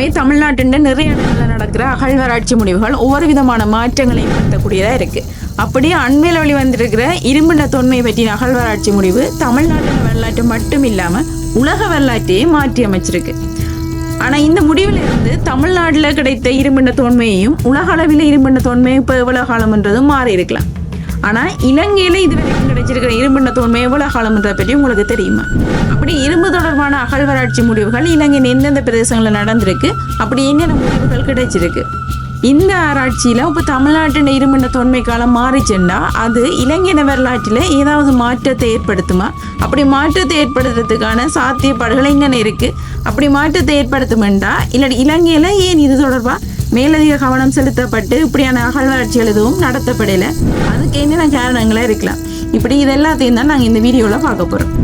பொதுவாகவே தமிழ்நாட்டின் நிறைய இடங்களில் நடக்கிற அகழ்வாராய்ச்சி முடிவுகள் ஒவ்வொரு விதமான மாற்றங்களை ஏற்படுத்தக்கூடியதாக இருக்குது அப்படியே அண்மையில் வழி வந்திருக்கிற இரும்பின தொன்மை பற்றின அகழ்வாராய்ச்சி முடிவு தமிழ்நாட்டின் வரலாற்று மட்டும் இல்லாமல் உலக வரலாற்றையே மாற்றி அமைச்சிருக்கு. ஆனால் இந்த முடிவில் இருந்து தமிழ்நாட்டில் கிடைத்த இரும்பின தொன்மையையும் உலக அளவில் இரும்பின தொன்மை இப்போ எவ்வளோ காலம்ன்றதும் மாறி இருக்கலாம் ஆனால் இலங்கையில் இது வரைக்கும் கிடைச்சிருக்கிற இரும்பின தொன்மை எவ்வளோ காலம்ன்றதை பற்றி உங்களுக்கு தெரியுமா? அப்படி இரும்பு தொடர்பான அகழ்வராய்ச்சி முடிவுகள் இலங்கையின் எந்தெந்த பிரதேசங்களில் நடந்திருக்கு? அப்படி என்னென்ன முடிவுகள் கிடைச்சிருக்கு? இந்த ஆராய்ச்சியில் இப்போ தமிழ்நாட்டின் இரும்பின தொன்மை காலம் மாறிச்சுன்னா அது இலங்கையின வரலாற்றில் ஏதாவது மாற்றத்தை ஏற்படுத்துமா? அப்படி மாற்றத்தை ஏற்படுத்துறதுக்கான சாத்தியப்பாடுகள் என்னென்ன இருக்குது அப்படி மாற்றத்தை ஏற்படுத்துமெண்டா? இல்லாட்டி இலங்கையில் ஏன் இது தொடர்பாக மேலதிக கவனம் செலுத்தப்பட்டு இப்படியான அகழ்வாராய்ச்சிகள் எதுவும் நடத்தப்படலை. அதுக்கு என்னென்ன காரணங்களாக இருக்கலாம். இப்படி இது எல்லாத்தையும் தான் நாங்கள் இந்த வீடியோவில் பார்க்க போகிறோம்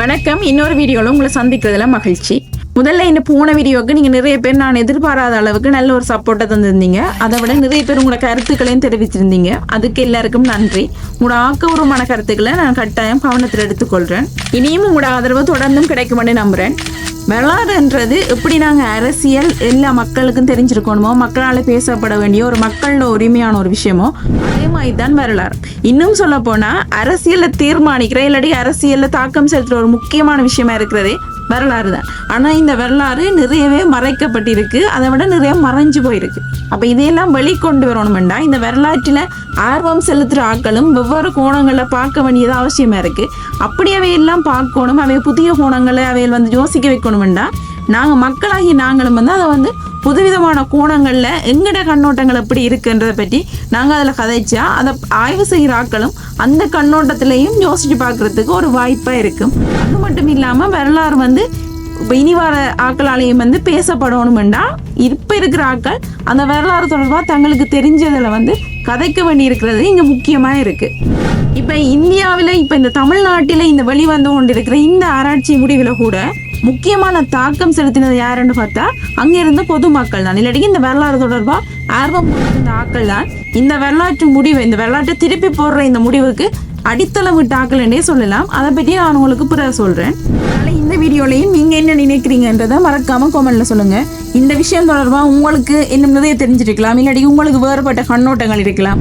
வணக்கம். இன்னொரு வீடியோவில் உங்களை சந்திக்கிறதுல மகிழ்ச்சி. முதல்ல இந்த போன வீடியோவுக்கு நீங்கள் நிறைய பேர் நான் எதிர்பாராத அளவுக்கு நல்ல ஒரு சப்போர்ட்டை தந்திருந்தீங்க. அதை விட நிறைய பேர் உங்களோட கருத்துக்களையும் தெரிவிச்சிருந்தீங்க. அதுக்கு எல்லாருக்கும் நன்றி. உங்களோட ஆக்கபூர்வமான கருத்துக்களை நான் கட்டாயம் கவனத்தில் எடுத்துக்கொள்கிறேன் இனியும் உங்களோட ஆதரவு தொடர்ந்தும் கிடைக்கும்னு நம்புகிறேன் வரலாறுன்றது எப்படி நாங்கள் அரசியல் எல்லா மக்களுக்கும் தெரிஞ்சிருக்கணுமோ மக்களால் பேசப்பட வேண்டிய ஒரு மக்களோட உரிமையான ஒரு விஷயமோ அதே மாதிரி தான் வரலாறு. இன்னும் சொல்ல போனால் அரசியலில் தீர்மானிக்கிற இல்லாட்டி அரசியலில் தாக்கம் செலுத்துகிற ஒரு முக்கியமான விஷயமா இருக்கிறதே வரலாறு தான். ஆனால் இந்த வரலாறு நிறையவே மறைக்கப்பட்டிருக்கு. அதை விட நிறைய மறைஞ்சு போயிருக்கு. அப்போ இதையெல்லாம் வெளிக்கொண்டு வரணுமெண்டா? இந்த வரலாற்றில் ஆர்வம் செலுத்துகிற ஆட்களும் வெவ்வேறு கோணங்களில் பார்க்க வேண்டியது அவசியமாக இருக்குது அப்படி அவையெல்லாம் பார்க்கணும் அவை புதிய கோணங்களை அவையில் வந்து யோசிக்க வைக்கணுமெண்டா? நாங்கள் மக்களாகி நாங்களும் வந்து அதை வந்து புதுவிதமான கோணங்களில் எங்கட கண்ணோட்டங்கள் எப்படி இருக்குன்றதை பற்றி நாங்கள் அதில் கதைச்சா அதை ஆய்வு செய்கிற ஆட்களும் அந்த கண்ணோட்டத்திலையும் யோசிச்சு பார்க்குறதுக்கு ஒரு வாய்ப்பாக இருக்கும். அது மட்டும் இல்லாமல் வரலாறு வந்து இப்போ இனி வர ஆக்களாலையும் வந்து பேசப்படணுமெண்டா இப்போ இருக்கிற ஆட்கள் அந்த வரலாறு தொடர்பாக தங்களுக்கு தெரிஞ்சதில் வந்து கதைக்க வேண்டி இருக்கிறது இங்கே முக்கியமாக இருக்குது இப்போ இந்தியாவில் இப்போ இந்த தமிழ்நாட்டில் இந்த வெளிவந்து கொண்டிருக்கிற இந்த ஆராய்ச்சி முடிவில் கூட முக்கியமான தாக்கம் செலுத்தினது யாருன்னு பார்த்தா அங்கே பொதுமக்கள் தான். இல்லாட்டி இந்த வரலாறு தொடர்பாக ஆர்வம் கொண்டிருந்த ஆக்கள் தான். இந்த வரலாற்று முடிவு இந்த வரலாற்றை திருப்பி போடுற இந்த முடிவுக்கு அடித்தளவு விட்ட சொல்லலாம். அதை பற்றி நான் உங்களுக்கு பிற சொல்கிறேன் அதனால் இந்த வீடியோலையும் நீங்கள் என்ன நினைக்கிறீங்கன்றதை மறக்காமல் கமெண்ட்டில் சொல்லுங்கள் இந்த விஷயம் தொடர்பாக உங்களுக்கு இன்னும் நிறைய தெரிஞ்சிருக்கலாம். இல்லாட்டி உங்களுக்கு வேறுபட்ட கண்ணோட்டங்கள் இருக்கலாம்.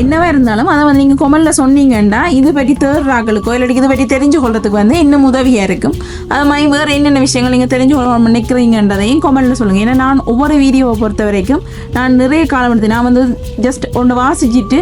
என்னவா இருந்தாலும் அதை வந்து நீங்கள் கொமலில் சொன்னீங்கன்னா இது பற்றி தேர்றாக்களுக்கோ இல்லாட்டி இதை பற்றி தெரிஞ்சு கொள்றதுக்கு வந்து இன்னும் உதவியாக இருக்கும். அது மாதிரி வேறு என்னென்ன விஷயங்கள் நீங்கள் தெரிஞ்சு கொள்ள நினைக்கிறீங்கன்றதையும் கொமலில் சொல்லுங்கள் ஏன்னா நான் ஒவ்வொரு வீடியோவை பொறுத்த வரைக்கும் நான் நிறைய காலம் எடுத்து நான் வந்து ஜஸ்ட் ஒன்று வாசிச்சுட்டு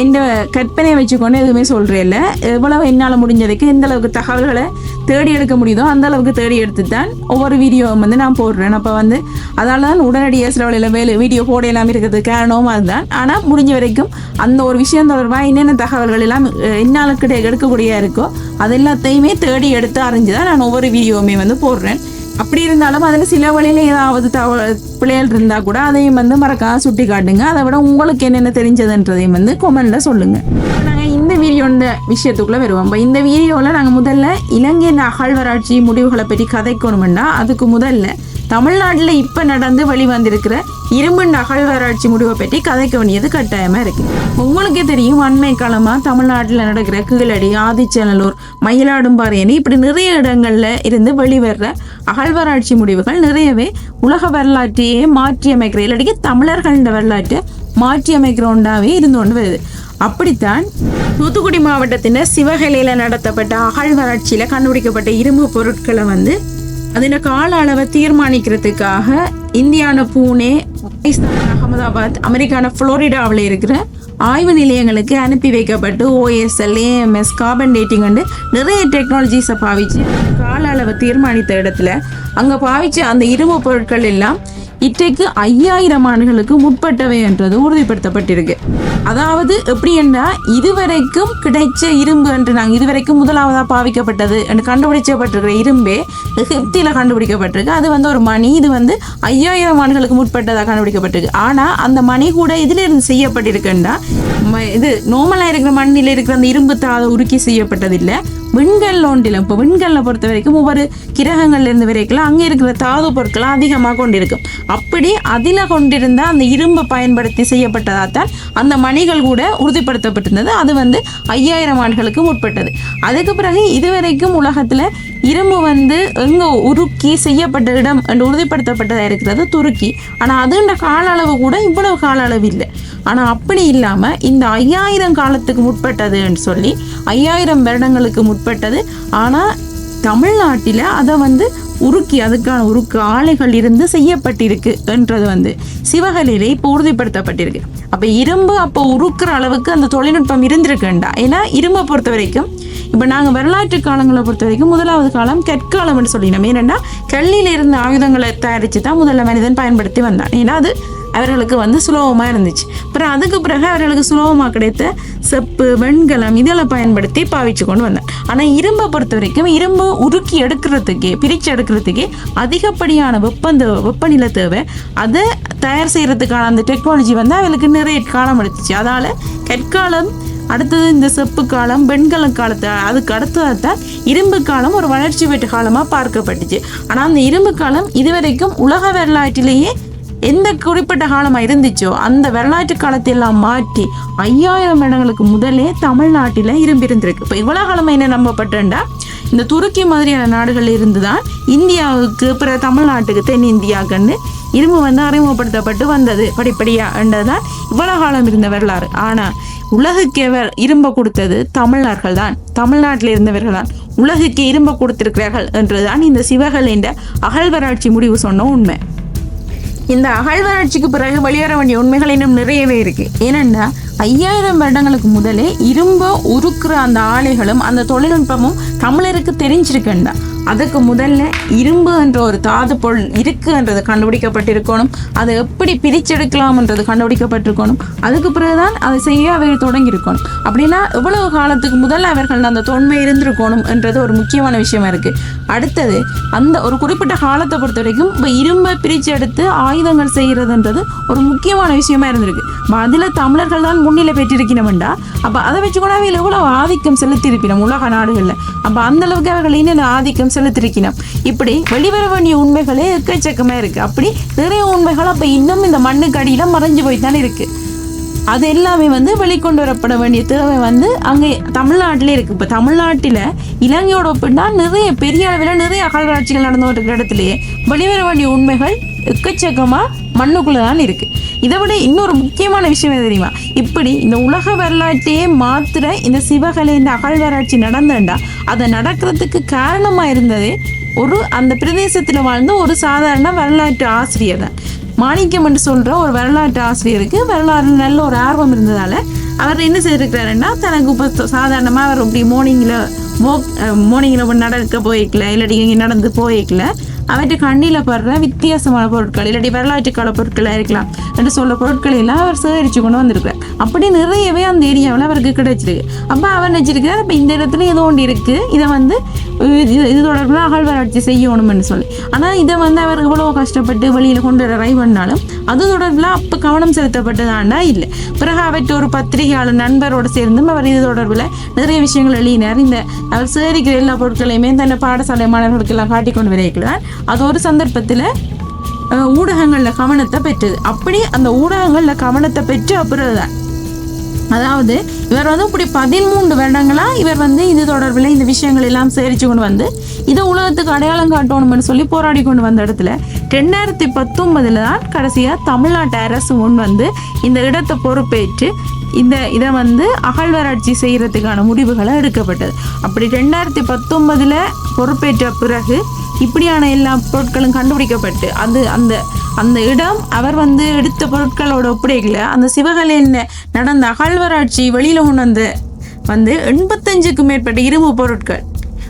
என் கற்பனையை வச்சுக்கொண்டு இது சொல்கிறேன் இல்லை எவ்வளவு என்னால் முடிஞ்சதுக்கு எந்த அளவுக்கு தகவல்களை தேடி எடுக்க முடியுதோ அந்த அளவுக்கு தேடி எடுத்து தான் ஒவ்வொரு வீடியோவும் வந்து நான் போடுறேன். அப்போ வந்து அதனால தான் உடனடியாக சில வழியில் வேலை வீடியோ போட எல்லாமே இருக்கிறதுக்கு காரணமும் அதுதான். ஆனால் முடிஞ்ச வரைக்கும் அந்த ஒரு விஷயம் தொடர்பாக என்னென்ன தகவல்கள் எல்லாம் என்னால் கிட்ட எடுக்கக்கூடிய இருக்கோ அது எல்லாத்தையுமே தேடி எடுத்து அறிஞ்சு தான் நான் ஒவ்வொரு வீடியோவுமே வந்து போடுறேன். அப்படி இருந்தாலும் அதில் சில வழியில் ஏதாவது தவ பிள்ளைகள் இருந்தால் கூட அதையும் வந்து மறக்காம சுட்டி காட்டுங்க அதை விட உங்களுக்கு என்னென்ன தெரிஞ்சதுன்றதையும் வந்து கொமெண்டில் சொல்லுங்கள் நாங்கள் வீடியோன்ற வீடியோ விஷயத்துக்குள்ளே வருவோம். இப்போ இந்த வீடியோவில் நாங்கள் முதல்ல இலங்கையின் அகழ்வராட்சி முடிவுகளை பற்றி கதைக்கணும்னா அதுக்கு முதல்ல தமிழ்நாட்டில் இப்போ நடந்து வெளிவந்திருக்கிற இரும்பு அகழ்வராட்சி முடிவை பற்றி கதைக்க வேண்டியது கட்டாயமாக இருக்குது உங்களுக்கே தெரியும் அண்மை காலமாக தமிழ்நாட்டில் நடக்கிற கீழடி ஆதிச்சநல்லூர் மயிலாடும்பாறையணி இப்படி நிறைய இடங்களில் இருந்து வெளிவர்ற அகழ்வராட்சி முடிவுகள் நிறையவே உலக வரலாற்றையே மாற்றி அமைக்கிற இல்லாட்டிக்கு தமிழர்கள வரலாற்றை மாற்றி அமைக்கிற ஒன்றாவே இருந்து கொண்டு வருது. அப்படித்தான் தூத்துக்குடி மாவட்டத்தின் சிவகலையில் நடத்தப்பட்ட அகழ்வாராய்ச்சியில் கண்டுபிடிக்கப்பட்ட இரும்பு பொருட்களை வந்து அதில் கால அளவை தீர்மானிக்கிறதுக்காக இந்தியான பூனே பாகிஸ்தான் அகமதாபாத் அமெரிக்கான புளோரிடாவில் இருக்கிற ஆய்வு நிலையங்களுக்கு அனுப்பி வைக்கப்பட்டு ஓஎஸ்எல் ஏஎம்எஸ் கார்பன் டேட்டிங் வந்து நிறைய டெக்னாலஜிஸை பாவிச்சு கால அளவை தீர்மானித்த இடத்துல அங்கே பாவிச்சு அந்த இரும்பு பொருட்கள் எல்லாம் இற்றைக்கு ஐயாயிரம் ஆண்டுகளுக்கு முற்பட்டவை என்றது உறுதிப்படுத்தப்பட்டிருக்கு. அதாவது எப்படி என்றால் இதுவரைக்கும் கிடைச்ச இரும்பு என்று நாங்கள் இதுவரைக்கும் முதலாவதாக பாவிக்கப்பட்டது என்று கண்டுபிடிச்சப்பட்டிருக்கிற இரும்பே எகிப்தியில் கண்டுபிடிக்கப்பட்டிருக்கு. அது வந்து ஒரு மணி இது வந்து ஐயாயிரம் ஆண்டுகளுக்கு முற்பட்டதாக கண்டுபிடிக்கப்பட்டிருக்கு. ஆனால் அந்த மணி கூட இதிலிருந்து செய்யப்பட்டிருக்குன்னா ம- இது நோமலாக இருக்கிற மண்ணில் இருக்கிற அந்த இரும்பு தாளை உருக்கி செய்யப்பட்டதில்லை. விண்கல் ஒன்றிலும் இப்போ விண்கல்ல பொறுத்த வரைக்கும் ஒவ்வொரு கிரகங்கள்ல இருந்து வரைக்கும் அங்கே இருக்கிற தாது பொருட்கள் அதிகமாக கொண்டிருக்கும். அப்படி அதில் கொண்டிருந்த அந்த இரும்பை பயன்படுத்தி செய்யப்பட்டதாக தான் அந்த மணிகள் கூட உறுதிப்படுத்தப்பட்டிருந்தது. அது வந்து ஐயாயிரம் ஆண்டுகளுக்கு முற்பட்டது. அதுக்கு பிறகு இதுவரைக்கும் உலகத்தில் இரும்பு வந்து எங்கே உருக்கி செய்யப்பட்ட இடம் என்று உறுதிப்படுத்தப்பட்டதாக இருக்கிறது துருக்கி. ஆனால் அதுன்ற கால அளவு கூட இவ்வளவு கால அளவு இல்லை. ஆனால் அப்படி இல்லாமல் இந்த ஐயாயிரம் காலத்துக்கு முற்பட்டதுன்னு சொல்லி ஐயாயிரம் வருடங்களுக்கு முற்பட்டது ஆனால் தமிழ்நாட்டில் அதை வந்து உருக்கி அதுக்கான உருக்கு ஆலைகள் இருந்து செய்யப்பட்டிருக்கு என்றது வந்து சிவகலையிலே இப்போ உறுதிப்படுத்தப்பட்டிருக்கு. அப்போ இரும்பு அப்போ உருக்குற அளவுக்கு அந்த தொழில்நுட்பம் இருந்திருக்குண்டா? ஏன்னா இரும்பை பொறுத்த வரைக்கும் இப்போ நாங்கள் வரலாற்று காலங்களை பொறுத்த வரைக்கும் முதலாவது காலம் கற்காலம்னு சொல்லினோம். ஏன்னா கல்லில் இருந்த ஆயுதங்களை தயாரித்து தான் முதல்ல மனிதன் பயன்படுத்தி வந்தான். ஏன்னா அது அவர்களுக்கு வந்து சுலபமாக இருந்துச்சு. அப்புறம் அதுக்கு பிறகு அவர்களுக்கு சுலபமாக கிடைத்த செப்பு வெண்கலம் இதெல்லாம் பயன்படுத்தி பாவிச்சு கொண்டு வந்தேன் ஆனால் இரும்பை பொறுத்த வரைக்கும் இரும்பு உருக்கி எடுக்கிறதுக்கே பிரித்து எடுக்கிறதுக்கே அதிகப்படியான வெப்பந்த வெப்பநிலை தேவை. அதை தயார் செய்கிறதுக்கான அந்த டெக்னாலஜி வந்து அவர்களுக்கு நிறைய காலம் எடுத்துச்சு. அதால் கற்காலம் அடுத்தது இந்த செப்பு காலம் வெண்கல காலத்தை அதுக்கு அடுத்ததாக தான் இரும்பு காலம் ஒரு வளர்ச்சி பெற்ற காலமாக பார்க்கப்பட்டுச்சு. ஆனால் அந்த இரும்பு காலம் இதுவரைக்கும் உலக வரலாற்றிலேயே எந்த குறிப்பிட்ட காலமாக இருந்துச்சோ அந்த வரலாற்று காலத்தை எல்லாம் மாற்றி ஐயாயிரம் வருடங்களுக்கு முதலே தமிழ்நாட்டில் இரும்பு இருந்திருக்கு. இப்போ இவ்வளோ காலமாக என்ன நம்பப்பட்டேன்டா? இந்த துருக்கி மாதிரியான நாடுகள் இருந்து தான் இந்தியாவுக்கு பிற தமிழ்நாட்டுக்கு தென்னிந்தியாக்குன்னு இரும்பு வந்து அறிமுகப்படுத்தப்பட்டு வந்தது. படிப்படியாண்டதான் இவ்வளோ காலம் இருந்த வரலாறு. ஆனால் உலகுக்கு எவர் இரும்ப கொடுத்தது தமிழர்கள் தான் தமிழ்நாட்டில் இருந்தவர்கள் தான் உலகுக்கு இரும்ப கொடுத்திருக்கிறார்கள் என்றுதான் இந்த சிவகல் அகழ்வராட்சி முடிவு சொன்ன உண்மை. இந்த அகழ்வாராய்ச்சிக்கு பிறகு வெளியேற வேண்டிய உண்மைகள் இன்னும் நிறையவே இருக்கு. ஏனென்னா ஐயாயிரம் வருடங்களுக்கு முதலே இரும்ப உருக்குற அந்த ஆலைகளும் அந்த தொழில்நுட்பமும் தமிழருக்கு தெரிஞ்சிருக்குண்டா அதுக்கு முதல்ல இரும்பு என்ற ஒரு தாது பொருள் இருக்குன்றது கண்டுபிடிக்கப்பட்டிருக்கணும். அதை எப்படி பிரிச்செடுக்கலாம்ன்றது கண்டுபிடிக்கப்பட்டிருக்கணும். அதுக்கு பிறகுதான் அதை செய்ய அவர்கள் தொடங்கியிருக்கணும். அப்படின்னா எவ்வளவு காலத்துக்கு முதல்ல அவர்கள் அந்த தொன்மை இருந்திருக்கணும் என்றது ஒரு முக்கியமான விஷயமா இருக்கு. அடுத்தது அந்த ஒரு குறிப்பிட்ட காலத்தை பொறுத்த வரைக்கும் இப்போ இரும்பை பிரித்து எடுத்து ஆயுதங்கள் செய்கிறதுன்றது ஒரு முக்கியமான விஷயமா இருந்திருக்கு. அதில் தமிழர்கள் தான் முன்னிலை பெற்றிருக்கணும்டா அப்போ அதை வச்சு கூட அவையில் எவ்வளோ ஆதிக்கம் செலுத்தியிருப்பினோம் உலக நாடுகளில். அப்போ அந்த அளவுக்கு அவர்கள் இன்னும் ஆதிக்கம் செலுத்திருக்கணும் இப்படி வெளிவர வேண்டிய உண்மைகளே எக்கச்சக்கமாக இருக்குது அப்படி நிறைய உண்மைகள் அப்போ இன்னும் இந்த மண்ணுக்கு அடியில் மறைஞ்சு போய் தானே இருக்குது அது எல்லாமே வந்து வெளிக்கொண்டு வரப்பட வேண்டிய தேவை வந்து அங்கே தமிழ்நாட்டிலே இருக்குது இப்போ தமிழ்நாட்டில் இலங்கையோட ஒப்பிட்டா நிறைய பெரிய அளவில் நிறைய அகழ்வாட்சிகள் நடந்து இருக்கிற இடத்துலையே வெளிவர வேண்டிய உண்மைகள் எக்கச்சக்கமாக மண்ணுக்குள்ளே தான் இருக்குது இதை விட இன்னொரு முக்கியமான விஷயம் தெரியுமா? இப்படி இந்த உலக வரலாற்றையே மாத்திர இந்த சிவகலை இந்த அகழ்வாராய்ச்சி நடந்தேன்டா அதை நடக்கிறதுக்கு காரணமாக இருந்ததே ஒரு அந்த பிரதேசத்தில் வாழ்ந்த ஒரு சாதாரண வரலாற்று ஆசிரியர் தான். மாணிக்கம் என்று சொல்கிற ஒரு வரலாற்று ஆசிரியருக்கு வரலாறு நல்ல ஒரு ஆர்வம் இருந்ததால் அவர் என்ன செய்திருக்கிறாருன்னா தனக்கு இப்போ சாதாரணமாக அவர் இப்படி மார்னிங்கில் வாக் மார்னிங்கில் நடக்க போய்க்கல இல்லாட்டி இங்கே நடந்து போய்க்கல. அவற்றை கண்ணில் படுற வித்தியாசமான பொருட்கள் இல்லாட்டி வரலாற்று கால பொருட்களாக இருக்கலாம். என்று சொல்ல பொருட்களை எல்லாம் அவர் சேகரித்து கொண்டு வந்திருக்கிறார். அப்படி நிறையவே அந்த ஏரியாவில் அவருக்கு கிடைச்சிருக்கு. அப்போ அவர் நினச்சிருக்கிறார் இப்போ இந்த இடத்துல ஏதோ ஒன்று இருக்குது இதை வந்து இது இது தொடர்பில் அகழ்வாராய்ச்சி செய்யணும்னு சொல்லி. ஆனால் இதை வந்து அவர் இவ்வளோ கஷ்டப்பட்டு வெளியில் கொண்டு வர ட்ரை பண்ணாலும் அது தொடர்பில் அப்போ கவனம் செலுத்தப்பட்டதாண்டா இல்லை. பிறகு அவற்றை ஒரு பத்திரிகையாளர் நண்பரோடு சேர்ந்தும் அவர் இது தொடர்பில் நிறைய விஷயங்கள் எழுதினார். இந்த அவர் சேகரிக்கிற எல்லா பொருட்களையுமே தன்னை பாடசாலை மாணவர்களுக்கெல்லாம் காட்டிக்கொண்டு விரைக்கிறார் அது ஒரு சந்தர்ப்பத்தில் ஊடகங்களில் கவனத்தை பெற்றது. அப்படி அந்த ஊடகங்களில் கவனத்தை பெற்று அப்புறம் தான் அதாவது இவர் வந்து இப்படி பதிமூன்று வருடங்களா இவர் வந்து இது தொடர்பில் இந்த விஷயங்கள் எல்லாம் சேரிச்சு கொண்டு வந்து இதை உலகத்துக்கு அடையாளம் காட்டணும்னு சொல்லி போராடி கொண்டு வந்த இடத்துல ரெண்டாயிரத்தி பத்தொன்பதுல தான் கடைசியாக தமிழ்நாட்டு அரசு முன் வந்து இந்த இடத்தை பொறுப்பேற்று இந்த இதை வந்து அகழ்வாராய்ச்சி செய்கிறதுக்கான முடிவுகளை எடுக்கப்பட்டது. அப்படி ரெண்டாயிரத்தி பத்தொன்பதில் பொறுப்பேற்ற பிறகு இப்படியான எல்லா பொருட்களும் கண்டுபிடிக்கப்பட்டு அது அந்த அந்த இடம் அவர் வந்து எடுத்த பொருட்களோட ஒப்படைக்கல அந்த சிவகலையில் நடந்த அகழ்வராட்சி வெளியில் கொண்டு வந்து எண்பத்தஞ்சுக்கும் மேற்பட்ட இரும்பு பொருட்கள்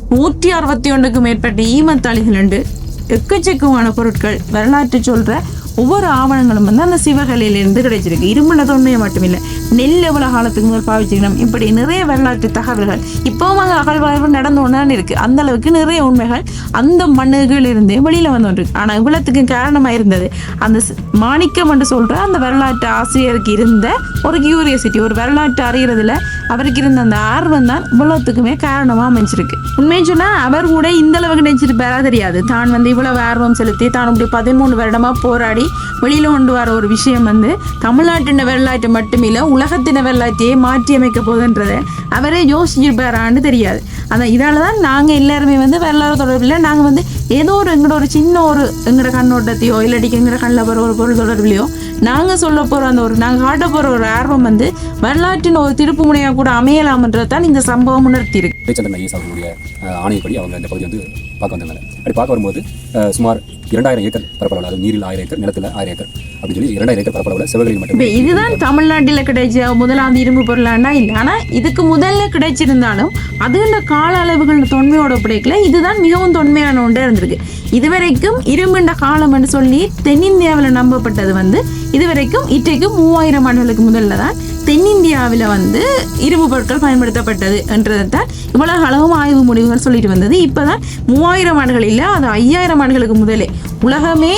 நூற்றி அறுபத்தி ஒன்றுக்கும் மேற்பட்ட ஈமத்தாளிகள் உண்டு. எக்கச்சக்கமான பொருட்கள் வரலாற்று சொல்கிற ஒவ்வொரு ஆவணங்களும் வந்து அந்த சிவகலையிலிருந்து கிடைச்சிருக்கு. இரும்புன தொன்மையை மட்டுமில்லை நெல் எவ்வளோ காலத்துக்கு முதல் பாவிச்சுக்கணும் இப்படி நிறைய வரலாற்று தகவல்கள். இப்போவும் அங்கே அகழ்வாய்வு நடந்து ஒன்றான் இருக்குது அந்த அளவுக்கு நிறைய உண்மைகள் அந்த மண்ணுகள் இருந்தே வெளியில் வந்து இருக்கு. ஆனால் இவ்வளோத்துக்கு காரணமாக இருந்தது. அந்த மாணிக்கம் என்று சொல்கிற அந்த வரலாற்று ஆசிரியருக்கு இருந்த ஒரு கியூரியாசிட்டி ஒரு வரலாற்று அறிகிறதுல அவருக்கு இருந்த அந்த ஆர்வம் தான் இவ்வளோத்துக்குமே காரணமாக அமைஞ்சிருக்கு. உண்மையை சொன்னால் அவர் கூட இந்த அளவுக்கு நினைச்சிருப்பாரா தெரியாது. தான் வந்து இவ்வளவு ஆர்வம் செலுத்தி தான் இப்படி பதிமூணு வருடமாக போராடி வெளியில் கொண்டு வர ஒரு விஷயம் வந்து தமிழ்நாட்டின வரலாற்றை மட்டுமில்லை உலகத்தின வரலாற்றையே மாற்றி அமைக்க போகுதுன்றதை அவரே யோசிச்சிருப்பாரான்னு தெரியாது. அதான் இதால் தான் நாங்கள் எல்லாருமே வந்து வரலாறு தொடர்பில் நாங்கள் வந்து ஏதோ ஒரு எங்களோட ஒரு சின்ன ஒரு எங்களோட கண்ணோட்டத்தையோ இல்லாட்டிக்கு எங்களோட கண்ணில் வர ஒரு பொருள் தொடர்பிலையோ நாங்கள் சொல்ல போகிற அந்த ஒரு நாங்கள் காட்ட போகிற ஒரு ஆர்வம் வந்து வரலாற்றின் ஒரு திருப்பு முனையாக கூட அமையலாம்ன்றது தான் இந்த சம்பவம் உணர்த்தி இருக்கு ஜெயச்சந்திரன் ஐஎஸ் அவர்களுடைய ஆணையப்படி அவங்க இந்த பகுதி வந்து பார்க்க வந்திருந்தாங்க. அப்படி பார்க்க வரும்போது சுமார் இரண்டாயிரம் ஏக்கர் பரப்பளவில் அதாவது நீரில் ஆயிரம் ஏக்கர் நிலத்தில் ஆயிரம் ஏக்கர் அப்படின்னு சொல்லி இரண்டாயிரம் ஏக்கர் பரப்பளவில் இப்போ மட்டுமே இதுதான் தமிழ்நாட்டில் கிடைச்ச முதலாவது இரும்பு பொருளாண்டா இல்லை? ஆனால் இதுக்கு முதல்ல கிடைச்சிருந்தாலும் அதுன்ற கால அளவுகள் தொன்மையோட ஒப்படைக்கல இதுதான் மிகவும் தொன்மையான ஒன்றா இருந்திருக்கு. இதுவரைக்கும் இருமண்ட காலம் என்று சொல்லி தென்னிந்தியாவில் நம்பப்பட்டது வந்து இதுவரைக்கும் இன்றைக்கு மூவாயிரம் ஆண்டுகளுக்கு முதல்ல தான் தென்னிந்தியாவில் வந்து இரும்பு பொருட்கள் பயன்படுத்தப்பட்டது என்றதை தான் இவ்வளவு அளவும் ஆய்வு முடிவுகள் சொல்லிட்டு வந்தது. இப்போதான் மூவாயிரம் ஆண்டுகள் இல்லை அது ஐயாயிரம் ஆண்டுகளுக்கு முதலே. உலகமே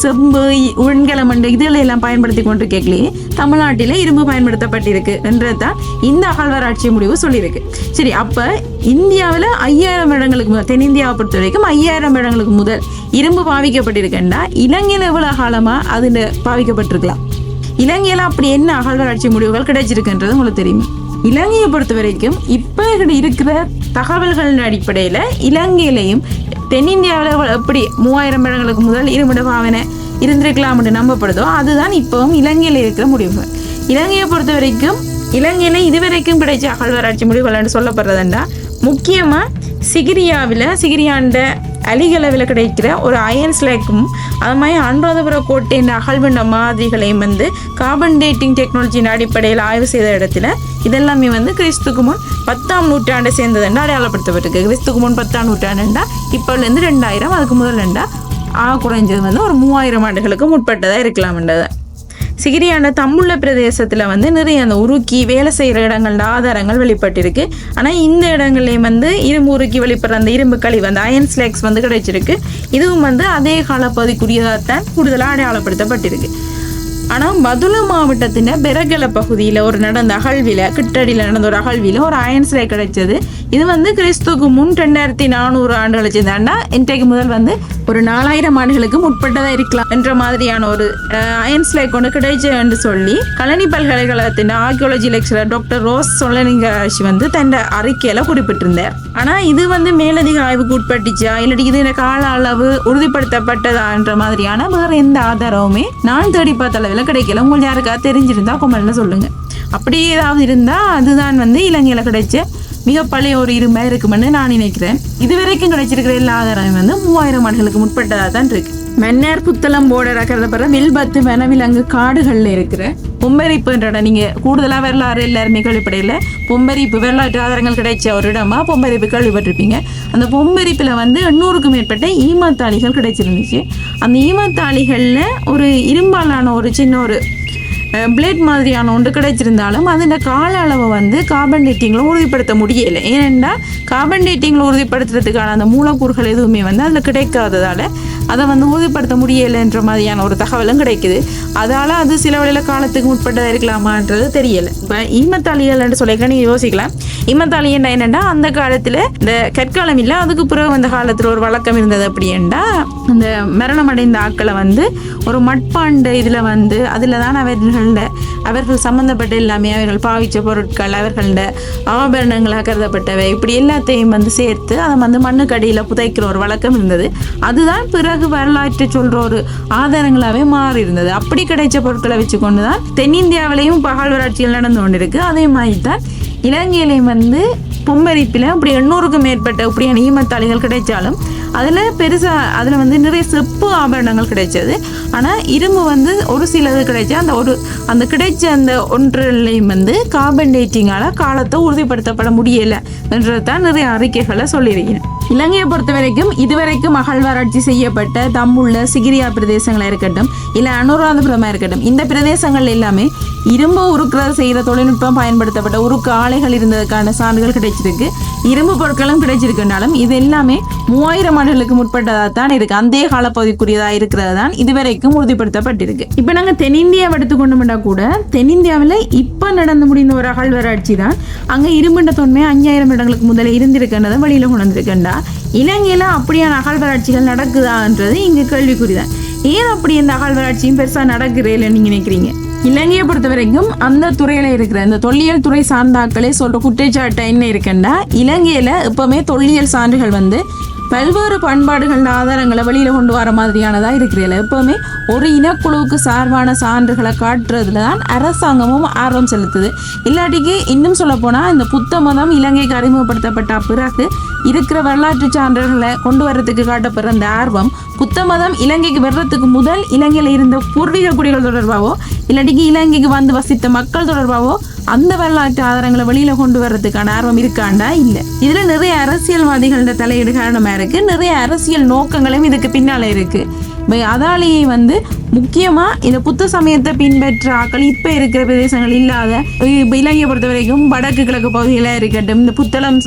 செம்பு உண்கலம் என்ற இதுகளை எல்லாம் பயன்படுத்தி கொண்டு கேட்கலையே தமிழ்நாட்டில் இரும்பு பயன்படுத்தப்பட்டிருக்கு என்றது தான் இந்த அகழ்வாராய்ச்சி முடிவு சொல்லியிருக்கு. சரி அப்போ இந்தியாவில் ஐயாயிரம் இடங்களுக்கு தென்னிந்தியாவை பொறுத்த வரைக்கும் ஐயாயிரம் இடங்களுக்கு முதல் இரும்பு பாவிக்கப்பட்டிருக்குன்னா இலங்கையில் எவ்வளோ காலமாக அது பாவிக்கப்பட்டிருக்கலாம்? இலங்கையில் அப்படி என்ன அகழ்வாராய்ச்சி முடிவுகள் கிடைச்சிருக்குன்றது உங்களுக்கு தெரியுமா? இலங்கையை பொறுத்த வரைக்கும் இப்போ இருக்கிற தகவல்களின் அடிப்படையில் இலங்கையிலையும் தென்னிந்தியாவில் எப்படி மூவாயிரம் இடங்களுக்கு முதல் இருமிட இருந்திருக்கலாம் என்று நம்பப்படுதோ அதுதான் இப்போவும் இலங்கையில் இருக்கிற முடிவுகள் இலங்கையை பொறுத்த வரைக்கும் இலங்கையில் இதுவரைக்கும் கிடைச்ச அகழ்வாராய்ச்சி முடிவுகள் சொல்லப்படுறதுண்டா முக்கியமாக சிகிரியாவில் சிகிரியாண்ட அலிகளவில் கிடைக்கிற ஒரு அயன் ஸ்லேக்கும் அது மாதிரி அனுராதபுர கோட்டையின் அகழ்வின மாதிரிகளையும் வந்து கார்பன் டேட்டிங் டெக்னாலஜியின் அடிப்படையில் ஆய்வு செய்த இடத்துல இதெல்லாமே வந்து கிறிஸ்துக்கு முன் பத்தாம் நூற்றாண்டை சேர்ந்ததுண்டா அடையாளப்படுத்தப்பட்டிருக்கு. கிறிஸ்துக்கு முன் பத்தாம் நூற்றாண்டுண்டா இப்போலேருந்து ரெண்டாயிரம் அதுக்கு முதல் ரெண்டா ஆ குறைஞ்சது வந்து ஒரு மூவாயிரம் ஆண்டுகளுக்கு முற்பட்டதாக இருக்கலாம்ன்றதை சிகிரியான தம்முள்ள பிரதேசத்தில் வந்து நிறைய அந்த உருக்கி வேலை செய்கிற இடங்கள்ல ஆதாரங்கள் வெளிப்பட்டிருக்கு. ஆனால் இந்த இடங்கள்லேயும் வந்து இரும்பு உருக்கி வெளிப்படுற அந்த இரும்பு கழிவு அந்த அயன் ஸ்லேக்ஸ் வந்து கிடைச்சிருக்கு. இதுவும் வந்து அதே காலப்பகுதிக்குரியதாகத்தான் கூடுதலாக அடையாளப்படுத்தப்பட்டிருக்கு. ஆனால் மதுரை மாவட்டத்தின் பெரகல பகுதியில் ஒரு நடந்த அகழ்வில கிட்டடியில் நடந்த ஒரு அகழ்வில ஒரு அயன் சிலை கிடைச்சது. இது வந்து கிறிஸ்துக்கு முன் ரெண்டாயிரத்தி நானூறு ஆண்டுகளை சேர்ந்தாண்டா இன்றைக்கு முதல் வந்து ஒரு நாலாயிரம் ஆண்டுகளுக்கு முற்பட்டதாக இருக்கலாம் என்ற மாதிரியான ஒரு அயன் சிலை கொண்டு கிடைச்சு என்று சொல்லி கலனி பல்கலைக்கழகத்தின் archaeology lecturer doctor Rose Sollalingaraj வந்து தன் அறிக்கையில் குறிப்பிட்டிருந்தார். ஆனால் இது வந்து மேலதிக ஆய்வுக்கு உட்பட்டுச்சா? இல்லாட்டி இது கால அளவு உறுதிப்படுத்தப்பட்டதான்ற மாதிரியான வேறு எந்த ஆதாரமுமே நான் தேடி பார்த்த அளவில் கிடைக்கல உங்களுக்கு யாருக்கா தெரிஞ்சிருந்தா கொமல்னு சொல்லுங்க. அப்படி ஏதாவது இருந்தால் அதுதான் வந்து இலங்கையில் கிடைச்ச மிக பழைய ஒரு இருமையாக இருக்குமென்னு நான் நினைக்கிறேன். இதுவரைக்கும் கிடைச்சிருக்கிற எல்லா ஆதாரம் வந்து மூவாயிரம் ஆண்டுகளுக்கு முற்பட்டதாக தான் இருக்கு. மன்னர் புத்தளம் போர்டர் கருதப்படுற வில்பத்து வனவிலங்கு காடுகளில் இருக்கிற பொம்பரிப்புன்ற இடம் நீங்கள் கூடுதலாக வரலாறு எல்லாருமே கேள்விப்படையில். பொம்பரிப்பு வரலாற்று ஆதாரங்கள் கிடைச்ச ஒரு இடமா பொம்பரிப்பு கேள்விப்பட்டிருப்பீங்க. அந்த பொம்பரிப்பில் வந்து எண்ணூறுக்கும் மேற்பட்ட ஈமத்தாளிகள் கிடைச்சிருந்துச்சு. அந்த ஈமத்தாளிகளில் ஒரு இரும்பாலான ஒரு சின்ன ஒரு பிளேட் மாதிரியான ஒன்று கிடைச்சிருந்தாலும் அதோட கால அளவை வந்து கார்பன் டேட்டிங்கில் உறுதிப்படுத்த முடியலை. ஏனென்றால் கார்பன் டேட்டிங்கில் உறுதிப்படுத்துறதுக்கான அந்த மூலக்கூறுகள் எதுவுமே வந்து அதில் கிடைக்காததால் அதை வந்து உறுதிப்படுத்த முடியலைன்ற மாதிரியான ஒரு தகவலும் கிடைக்குது. அதால் அது சில வழியில் காலத்துக்கு உட்பட்டதாக இருக்கலாமான்றது தெரியலை. இப்போ ஈமத்தாளிகள்னு சொல்லிக்கலாம் நீங்கள் யோசிக்கலாம். ஈமத்தாளி என்ன என்னென்னா அந்த காலத்தில் இந்த கற்காலம் இல்லை அதுக்கு பிறகு அந்த காலத்தில் ஒரு வழக்கம் இருந்தது அப்படின்னா அந்த மரணம் அடைந்த ஆட்களை வந்து ஒரு மட்பாண்ட இதில் வந்து அதில் தான் அவர்கள அவர்கள் சம்மந்தப்பட்ட எல்லாமே அவர்கள் பாவிச்ச பொருட்கள் அவர்களோட ஆபரணங்களாக கருதப்பட்டவை இப்படி எல்லாத்தையும் வந்து சேர்த்து அதை வந்து மண்ணுக்கடியில் புதைக்கிற ஒரு வழக்கம் இருந்தது. அதுதான் பிறகு வரலாற்று சொல்கிற ஒரு ஆதாரங்களாகவே மாறி இருந்தது. அப்படி கிடைச்ச பொருட்களை வச்சு கொண்டு தான் தென்னிந்தியாவிலையும் பகல்வராட்சிகள் நடந்து கொண்டிருக்கு. அதே மாதிரி தான் இலங்கையிலையும் வந்து பொம்பரிப்பில் அப்படி எண்ணூறுக்கும் மேற்பட்ட இப்படியான ஈமத்தாளிகள் கிடைச்சாலும் அதில் பெருசாக அதில் வந்து நிறைய செப்பு ஆபரணங்கள் கிடைச்சது. ஆனால் இரும்பு வந்து ஒரு சிலது கிடைச்சா அந்த ஒரு அந்த கிடைச்ச அந்த ஒன்றிலையும் வந்து கார்பன் டேட்டிங்கால் காலத்தை உறுதிப்படுத்தப்பட முடியலை என்றது தான் நிறைய அறிக்கைகளை சொல்லியிருக்கிறேன். இலங்கையை பொறுத்த வரைக்கும் இதுவரைக்கும் அகழ்வாராய்ச்சி செய்யப்பட்ட தம்புள்ள சிகிரியா பிரதேசங்களாக இருக்கட்டும் இல்லை அனுராதபுரமாக இருக்கட்டும் இந்த பிரதேசங்கள் எல்லாமே இரும்பு உருக்குறது செய்கிற தொழில்நுட்பம் பயன்படுத்தப்பட்ட உருக்கு ஆலைகள் இருந்ததுக்கான சான்றுகள் கிடைச்சிருக்கு. இரும்பு பொருட்களும் கிடைச்சிருக்குனாலும் இது எல்லாமே மூவாயிரம் ஆண்டுகளுக்கு முற்பட்டதாக தான் இருக்கு. அந்த காலப்பகுதிக்குரியதாக இருக்கிறது தான் இதுவரைக்கும் உறுதிப்படுத்தப்பட்டிருக்கு. இப்போ நாங்கள் தென்னிந்தியாவை எடுத்துக்கொண்டோம்னா கூட தென்னிந்தியாவில் இப்போ நடந்து முடிந்த ஒரு அகழ்வராட்சி தான் அங்கே இரும்புண்ட தொன்மை அஞ்சாயிரம் இடங்களுக்கு முதல்ல இருந்திருக்கின்றதை வெளியில் கொண்டு வந்திருக்கேன்டா இலங்கையில் அப்படியான அகழ்வராட்சிகள் நடக்குதான்றது இங்கே கேள்விக்குறிதான். ஏன் அப்படி இந்த அகழ்வராட்சியும் பெருசாக நடக்கிறேன்னு நீங்கள் நினைக்கிறீங்க? இலங்கையை பொறுத்த வரைக்கும் அந்த துறையில இருக்கிற இந்த தொல்லியல் துறை சார்ந்தாக்களே சொல்ற குற்றச்சாட்டு என்ன இருக்குன்னா இலங்கையில எப்போவுமே தொல்லியல் சான்றுகள் வந்து பல்வேறு பண்பாடுகள் ஆதாரங்களை வெளியில கொண்டு வர மாதிரியானதா இருக்கிறதில்ல எப்பவுமே ஒரு இனக்குழுவுக்கு சார்பான சான்றுகளை காட்டுறதுல தான் அரசாங்கமும் ஆர்வம் செலுத்துது. இல்லாட்டிக்கு இன்னும் சொல்ல போனா இந்த புத்த மதம் இலங்கைக்கு அறிமுகப்படுத்தப்பட்ட பிறகு இருக்கிற வரலாற்று சான்றுகளை கொண்டு வர்றதுக்கு காட்டப்படுற அந்த ஆர்வம் புத்த மதம் இலங்கைக்கு வர்றதுக்கு முதல் இலங்கையில் இருந்த பூர்வீக குடிகள் தொடர்பாவோ இல்லாட்டிக்கு இலங்கைக்கு வந்து வசித்த மக்கள் தொடர்பாவோ அந்த வரலாற்று ஆதாரங்களை வெளியில கொண்டு வர்றதுக்கான ஆர்வம் இருக்காண்டா? இல்ல. இதுல நிறைய அரசியல்வாதிகளோட தலையீடு காரணமா இருக்கு. நிறைய அரசியல் நோக்கங்களும் இதுக்கு பின்னால இருக்கு. அதாலேயே வந்து முக்கியமா இந்த புத்த சமயத்தை பின்பற்ற ஆக்கள் இப்ப இருக்கிற பிரதேசங்கள் இல்லாத இப்போ இலங்கையை பொறுத்த வரைக்கும் வடக்கு கிழக்கு பகுதிகளா இருக்கட்டும் இந்த புத்தளம்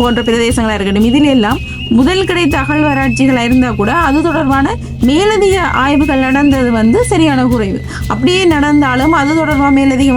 போன்ற பிரதேசங்களா இருக்கட்டும் இதில் எல்லாம் முதல் கிடைத்த அகழ்வாராய்ச்சிகளாக இருந்தால் கூட அது தொடர்பான மேலதிக ஆய்வுகள் நடந்தது வந்து சரியான குறைவு. அப்படியே நடந்தாலும் அது தொடர்பாக மேலதிக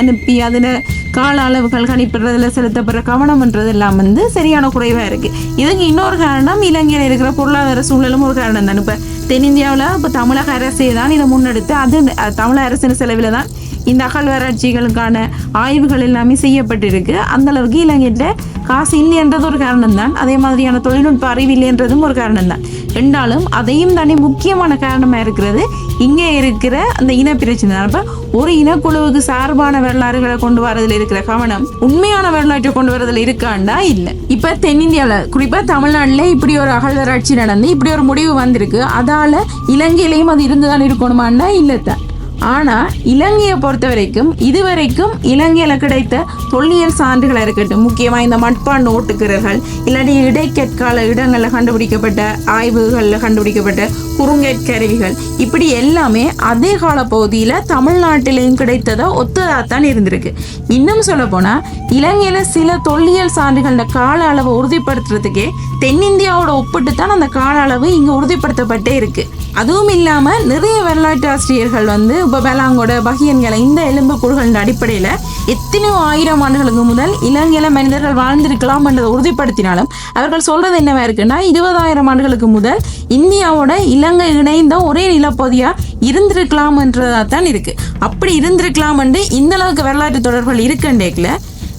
அனுப்பி அதில் கால அளவுகள் கணிப்பிடுறதுல செலுத்தப்படுற கவனம்ன்றது எல்லாம் வந்து சரியான குறைவாக இருக்குது இதுக்கு இன்னொரு காரணம் இலங்கையில் இருக்கிற பொருளாதார சூழலும் ஒரு காரணம் தான். இப்போ தென்னிந்தியாவில் இப்போ தமிழக அரசே தான் இதை முன்னெடுத்து அது தமிழக அரசின் செலவில் தான் இந்த அகழ்வாராய்ச்சிகளுக்கான ஆய்வுகள் எல்லாமே செய்யப்பட்டிருக்கு. அந்த அளவுக்கு இலங்கையில காசு இல்லைன்றது ஒரு காரணம் தான் அதே மாதிரியான தொழில்நுட்ப அறிவு இல்லைன்றதும் ஒரு காரணம் தான் ரெண்டாலும் அதையும் தாண்டி முக்கியமான காரணமாக இருக்கிறது இங்கே இருக்கிற அந்த இனப்பிரச்சனை தான் அப்போ ஒரு இனக்குழுவுக்கு சார்பான வரலாறுகளை கொண்டு வரதில் இருக்கிற கவனம் உண்மையான வரலாற்றை கொண்டு வரதில் இருக்காண்டா? இல்லை. இப்போ தென்னிந்தியாவில் குறிப்பாக தமிழ்நாட்டில் இப்படி ஒரு அகழ்வாராய்ச்சி நடந்து இப்படி ஒரு முடிவு வந்திருக்கு. அதால் இலங்கையிலையும் அது இருந்துதான் இருக்கணுமாண்டா? இல்லை தான் ஆனால் இலங்கையை பொறுத்த வரைக்கும் இதுவரைக்கும் இலங்கையில் கிடைத்த தொல்லியல் சான்றுகளாக இருக்கட்டும் முக்கியமாக இந்த மட்பாண்டு ஓட்டுக்கிறர்கள் இல்லாட்டி இடைக்கற்கால இடங்களில் கண்டுபிடிக்கப்பட்ட ஆய்வுகளில் கண்டுபிடிக்கப்பட்ட குறுங்கற்கருவிகள் இப்படி எல்லாமே அதே கால பகுதியில் தமிழ்நாட்டிலையும் கிடைத்ததை ஒத்ததாகத்தான் இருந்திருக்கு. இன்னும் சொல்ல போனால் இலங்கையில் சில தொல்லியல் சான்றுகளோட கால அளவை உறுதிப்படுத்துறதுக்கே தென்னிந்தியாவோட ஒப்பிட்டு தான் அந்த கால அளவு இங்கே உறுதிப்படுத்தப்பட்டே இருக்கு. அதுவும் இல்லாமல் நிறைய வரலாற்று ஆசிரியர்கள் வந்து இப்போ வேளாங்கோட பகியன்களை இந்த எலும்பு கூறுகளின் அடிப்படையில் எத்தனையோ ஆயிரம் ஆண்டுகளுக்கு முதல் இலங்கையில் மனிதர்கள் வாழ்ந்திருக்கலாம் என்றதை உறுதிப்படுத்தினாலும் அவர்கள் சொல்றது என்னவா இருக்குன்னா இருபதாயிரம் ஆண்டுகளுக்கு முதல் இந்தியாவோட இலங்கை இணைந்த ஒரே நிலப்பகுதியாக இருந்திருக்கலாம்ன்றதா தான் இருக்கு. அப்படி இருந்திருக்கலாம் என்று இந்த அளவுக்கு வரலாற்று தொடர்புகள் இருக்குண்டேக்கில்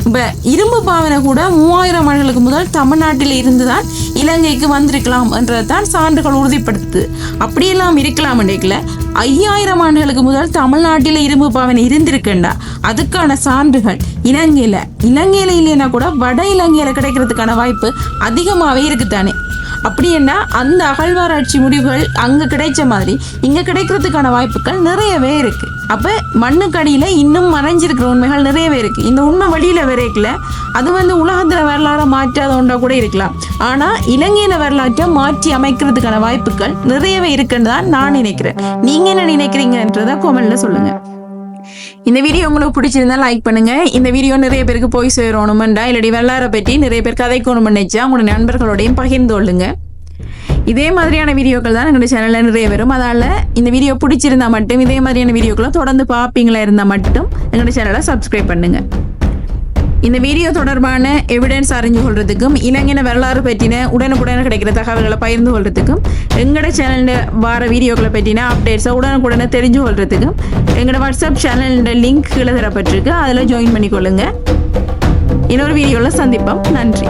இப்போ இரும்பு பாவனை கூட மூவாயிரம் ஆண்டுகளுக்கு முதல் தமிழ்நாட்டில் இருந்து தான் இலங்கைக்கு வந்திருக்கலாம் என்றதான் சான்றுகள் உறுதிப்படுத்துது. அப்படியெல்லாம் இருக்கலாம் இன்றைக்குல ஐயாயிரம் ஆண்டுகளுக்கு முதல் தமிழ்நாட்டில் இரும்பு பாவனை இருந்திருக்குண்டா? அதுக்கான சான்றுகள் இலங்கையில். இலங்கையில் இல்லைன்னா கூட வட இலங்கையில் கிடைக்கிறதுக்கான வாய்ப்பு அதிகமாகவே இருக்குதானே? அப்படின்னா அந்த அகழ்வாராய்ச்சி முடிவுகள் அங்கே கிடைச்ச மாதிரி இங்கே கிடைக்கிறதுக்கான வாய்ப்புகள் நிறையவே இருக்கு. அப்போ மண்ணுக்கடியில் இன்னும் மறைஞ்சிருக்கிற உண்மைகள் நிறையவே இருக்கு. இந்த உண்மை வழியில் விரைக்கல. அது வந்து உலகத்தில் வரலாறு மாற்றாத ஒன்றா கூட இருக்கலாம். ஆனால் இலங்கையில் வரலாற்றை மாற்றி அமைக்கிறதுக்கான வாய்ப்புகள் நிறையவே இருக்குன்னு தான் நான் நினைக்கிறேன். நீங்கள் என்ன நினைக்கிறீங்கன்றதை கொமெண்ட்ல சொல்லுங்கள் இந்த வீடியோ உங்களுக்கு பிடிச்சிருந்தா லைக் பண்ணுங்க. இந்த வீடியோ நிறைய பேருக்கு போய் சேரணுமெண்டா இல்லாட்டி வெள்ளார பற்றி நிறைய பேர் கதைக்கணும்னு நினைச்சா உங்களோட நண்பர்களோடையும் பகிர்ந்து கொள்ளுங்க. இதே மாதிரியான வீடியோக்கள் தான் எங்களுடைய சேனலில் நிறைய வரும் அதால் இந்த வீடியோ பிடிச்சிருந்தா மட்டும் இதே மாதிரியான வீடியோக்களை தொடர்ந்து பார்ப்பீங்களா இருந்தால் மட்டும் எங்களுடைய சேனலை சப்ஸ்கிரைப் பண்ணுங்க. இந்த வீடியோ தொடர்பான எவிடன்ஸ் அறிஞ்சு கொள்றதுக்கும் இளைஞன வரலாறு பற்றின உடனுக்குடன் கிடைக்கிற தகவல்களை பகிர்ந்து கொள்றதுக்கும் எங்களோட சேனலில் வார வீடியோக்களை பற்றின அப்டேட்ஸை உடனுக்குடனே தெரிஞ்சு கொள்றதுக்கும் எங்களோட வாட்ஸ்அப் சேனலோட லிங்க் கீழே தரப்பட்டிருக்கு. அதில் ஜாயின் பண்ணிக்கொள்ளுங்க. இன்னொரு வீடியோவில் சந்திப்போம். நன்றி.